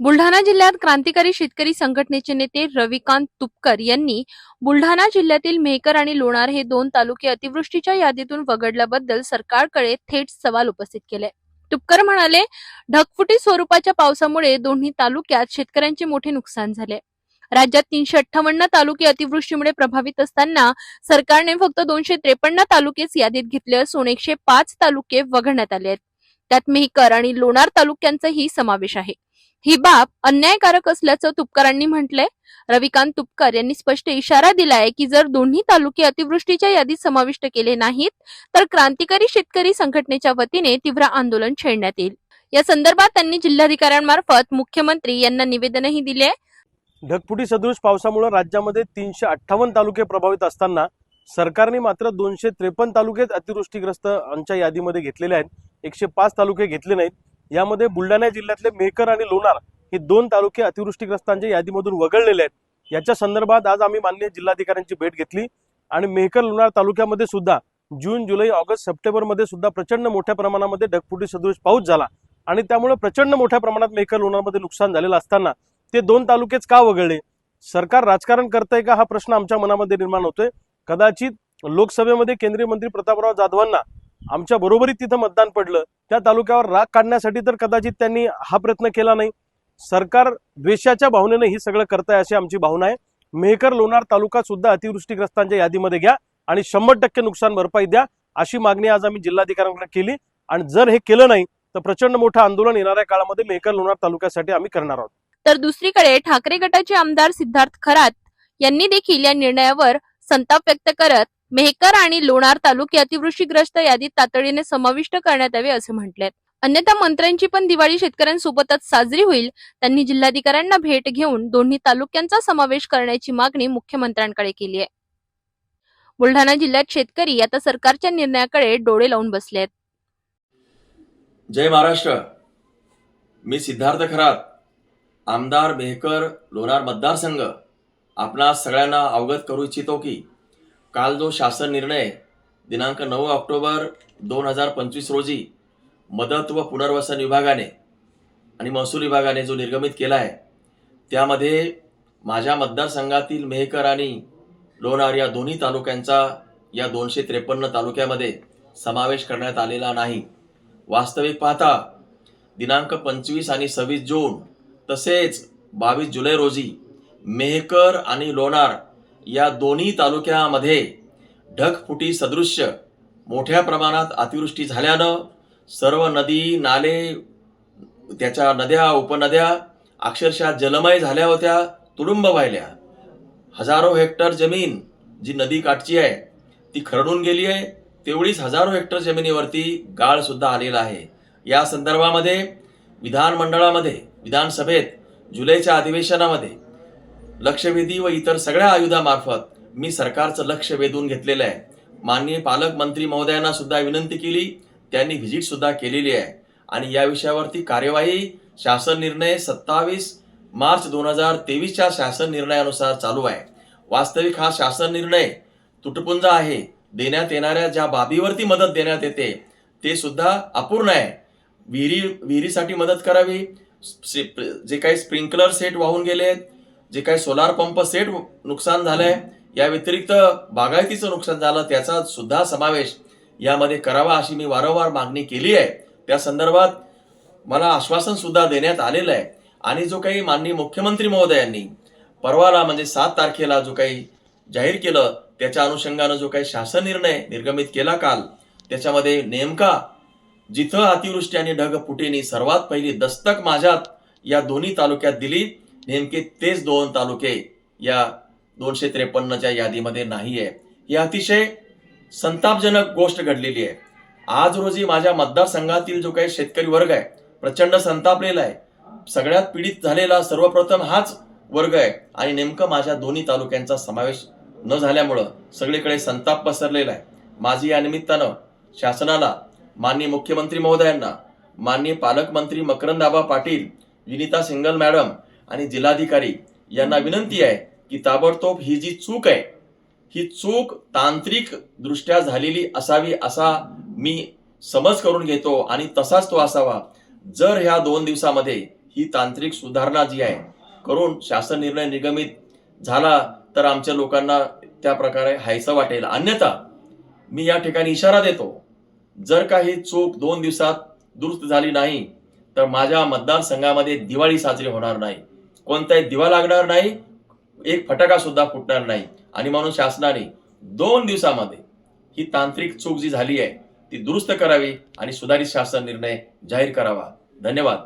बुलढाणा जिल्ह्यात क्रांतिकारी शेतकरी संघटनेचे नेते रविकांत तुपकर यांनी बुलढाणा जिल्ह्यातील मेहकर आणि लोणार हे दोन तालुके अतिवृष्टीच्या यादीतून वगळल्याबद्दल सरकारकडे थेट सवाल उपस्थित केले. तुपकर म्हणाले ढगफुटी स्वरूपाच्या पावसामुळे दोन्ही तालुक्यात शेतकऱ्यांचे मोठे नुकसान झाले. राज्यात तीनशे अठ्ठावन्न तालुके अतिवृष्टीमुळे प्रभावित असताना सरकारने फक्त दोनशे त्रेपन्न तालुकेच यादीत घेतले असून एकशे पाच तालुके वगळण्यात आले आहेत. त्यात मेहकर आणि लोणार तालुक्यांचाही समावेश आहे. ही बाब अन्यायकारक असल्याचं तुपकरांनी म्हटलंय. रविकांत तुपकर यांनी स्पष्ट इशारा दिलाय की जर दोन्ही तालुके अतिवृष्टीच्या यादीत समाविष्ट केले नाहीत तर क्रांतिकारी शेतकरी संघटनेच्या वतीने तीव्र आंदोलन छेडण्यात येईल. या संदर्भात त्यांनी जिल्हाधिकाऱ्यांमार्फत मुख्यमंत्री यांना निवेदनही दिले. ढगफुटी सदृश पावसामुळे राज्यामध्ये तीनशे अठ्ठावन्न तालुके प्रभावित असताना सरकारने मात्र दोनशे त्रेपन्न तालुकेच अतिवृष्टीग्रस्त आमच्या यादीमध्ये घेतलेले आहेत. एकशे पाच तालुके घेतले नाहीत. यामध्ये बुलढाणा जिल्ह्यातले मेहकर आणि लोणार हे दोन तालुके अतिवृष्टीग्रस्तांच्या यादीमधून वगळलेले आहेत. याच्या संदर्भात आज आम्ही माननीय जिल्हाधिकाऱ्यांची भेट घेतली आणि मेहकर लोणार तालुक्यामध्ये सुद्धा जून जुलै ऑगस्ट सप्टेंबरमध्ये सुद्धा प्रचंड मोठ्या प्रमाणामध्ये ढगफुटी सदृश पाऊस झाला. आणि त्यामुळे प्रचंड मोठ्या प्रमाणात मेहकर लोणारमध्ये नुकसान झालेलं असताना ते दोन तालुकेच का वगळले? सरकार राजकारण करतंय का? हा प्रश्न आमच्या मनामध्ये निर्माण होतोय. कदाचित लोकसभेमध्ये केंद्रीय मंत्री प्रतापराव जाधवांना आमच्या बरोबरीत तिथं मतदान पडलं. त्या तालुक्यावर राग काढण्यासाठी तर कदाचित त्यांनी हा प्रयत्न केला नाही. सरकार द्वेषाच्या भावनेनं ही सगळं करताय अशी आमची भावना आहे. मेहकर लोणार तालुका सुद्धा अतिवृष्टीग्रस्तांच्या यादीमध्ये घ्या आणि शंभर टक्के नुकसान भरपाई द्या अशी मागणी आज आम्ही जिल्हाधिकाऱ्यांकडे केली. आणि जर हे केलं नाही तर प्रचंड मोठं आंदोलन येणाऱ्या काळामध्ये मेहकर लोणार तालुक्यासाठी आम्ही करणार आहोत. तर दुसरीकडे ठाकरे गटाचे आमदार सिद्धार्थ खरात यांनी देखील या निर्णयावर संताप व्यक्त करत मेहकर आणि लोणार तालुके अतिवृष्टीग्रस्त यादीत तातडीने समाविष्ट करण्यात यावे असे म्हटले अन्यथा मंत्र्यांची पण दिवाळी शेतकऱ्यांसोबतच साजरी होईल. त्यांनी जिल्हाधिकाऱ्यांना भेट घेऊन दोन्ही तालुक्यांचा समावेश करण्याची मागणी मुख्यमंत्र्यांकडे केली आहे. बुलढाणा जिल्ह्यात शेतकरी आता सरकारच्या निर्णयाकडे डोळे लावून बसले आहेत जय महाराष्ट्र. मी सिद्धार्थ खरात आमदार मेहकर लोणार मतदारसंघ. आपणा सगळ्यांना अवगत करू इच्छितो की काल जो शासन निर्णय दिनांक नऊ ऑक्टोबर दोन हजार पंचवीस रोजी मदत व पुनर्वसन विभागाने आणि महसूल विभागाने जो निर्गमित केला आहे त्यामध्ये माझ्या मतदारसंघातील मेहकर आणि लोणार या दोन्ही तालुक्यांचा या दोनशे त्रेपन्न तालुक्यामध्ये समावेश करण्यात आलेला नाही. वास्तविक पाहता दिनांक पंचवीस आणि सव्वीस जून तसेच बावीस जुलै रोजी मेहकर आणि लोणार या दोन्ही तालुक्यामध्ये ढगफुटी सदृश्य मोठ्या प्रमाणात अतिवृष्टी झाल्यानं सर्व नदी नाले त्याच्या नद्या उपनद्या अक्षरशः जलमय झाल्या होत्या तुडुंब वाहिल्या हजारो हेक्टर जमीन जी नदी काठची आहे ती खरडून गेली आहे तेवढीच हजारो हेक्टर जमिनीवरती गाळसुद्धा आलेला आहे. या संदर्भामध्ये विधानमंडळामध्ये विधानसभेत जुलैच्या अधिवेशनामध्ये लक्षवेधी व इतर सगळ्या आयुधामार्फत मी सरकारचं लक्ष वेधून घेतलेलं आहे. माननीय पालकमंत्री महोदयांना सुद्धा विनंती केली त्यांनी व्हिजिट सुद्धा केलेली आहे. आणि या विषयावरती कार्यवाही शासन निर्णय सत्तावीस मार्च दोन हजार तेवीसच्या शासन निर्णयानुसार चालू आहे. वास्तविक हा शासन निर्णय तुटपुंज आहे. देण्यात येणाऱ्या ज्या बाबीवरती मदत देण्यात येते ते सुद्धा अपूर्ण आहे. विहिरी विहिरीसाठी मदत करावी. जे काही स्प्रिंकलर सेट वाहून गेले आहेत जे काही सोलार पंप सेट नुकसान झालंय या व्यतिरिक्त बागायतीचं नुकसान झालं त्याचा सुद्धा समावेश यामध्ये करावा अशी मी वारंवार मागणी केली आहे. त्या संदर्भात मला आश्वासन सुद्धा देण्यात आलेलं आहे. आणि जो काही माननीय मुख्यमंत्री महोदयांनी परवाला म्हणजे सात तारखेला जो काही जाहीर केलं त्याच्या अनुषंगानं जो काही शासन निर्णय निर्गमित केला काल त्याच्यामध्ये नेमका जिथं अतिवृष्टी आणि ढग ढगफुटीने सर्वात पहिली दस्तक माझ्यात या दोन्ही तालुक्यात दिली नेमके तेच दोन तालुके या दोनशे त्रेपन्नच्या यादीमध्ये नाही आहे ही अतिशय संतापजनक गोष्ट घडलेली आहे. आज रोजी माझ्या मतदारसंघातील जो काही शेतकरी वर्ग आहे प्रचंड संतापलेला आहे. सगळ्यात पीडित झालेला सर्वप्रथम हाच वर्ग आहे. आणि नेमकं माझ्या दोन्ही तालुक्यांचा समावेश न झाल्यामुळं सगळीकडे संताप पसरलेला आहे. माझी या निमित्तानं शासनाला माननीय मुख्यमंत्री महोदयांना माननीय पालकमंत्री मकरंदाबा पाटील विनिता सिंगल मॅडम आणि जिल्हाधिकारी यांना विनंती आहे की ताबडतोब ही जी चूक आहे ही चूक तांत्रिक दृष्ट्या झालेली असावी असा मी समज करून घेतो आणि तसाच तो असावा. जर ह्या दोन दिवसामध्ये ही तांत्रिक सुधारणा जी आहे करून शासन निर्णय निगमित झाला तर आमच्या लोकांना त्या प्रकारे हायचं वाटेल. अन्यथा मी या ठिकाणी इशारा देतो जर का ही चूक दोन दिवसात दुरुस्त झाली नाही तर माझ्या मतदारसंघामध्ये दिवाळी साजरी होणार नाही. कोणताही दिवा लागणार नाही एक फटाका सुद्धा फुटणार नाही. आणि म्हणून शासनाने दोन दिवसामध्ये ही तांत्रिक चूक जी झाली आहे ती दुरुस्त करावी आणि सुधारित शासन निर्णय जाहीर करावा. धन्यवाद.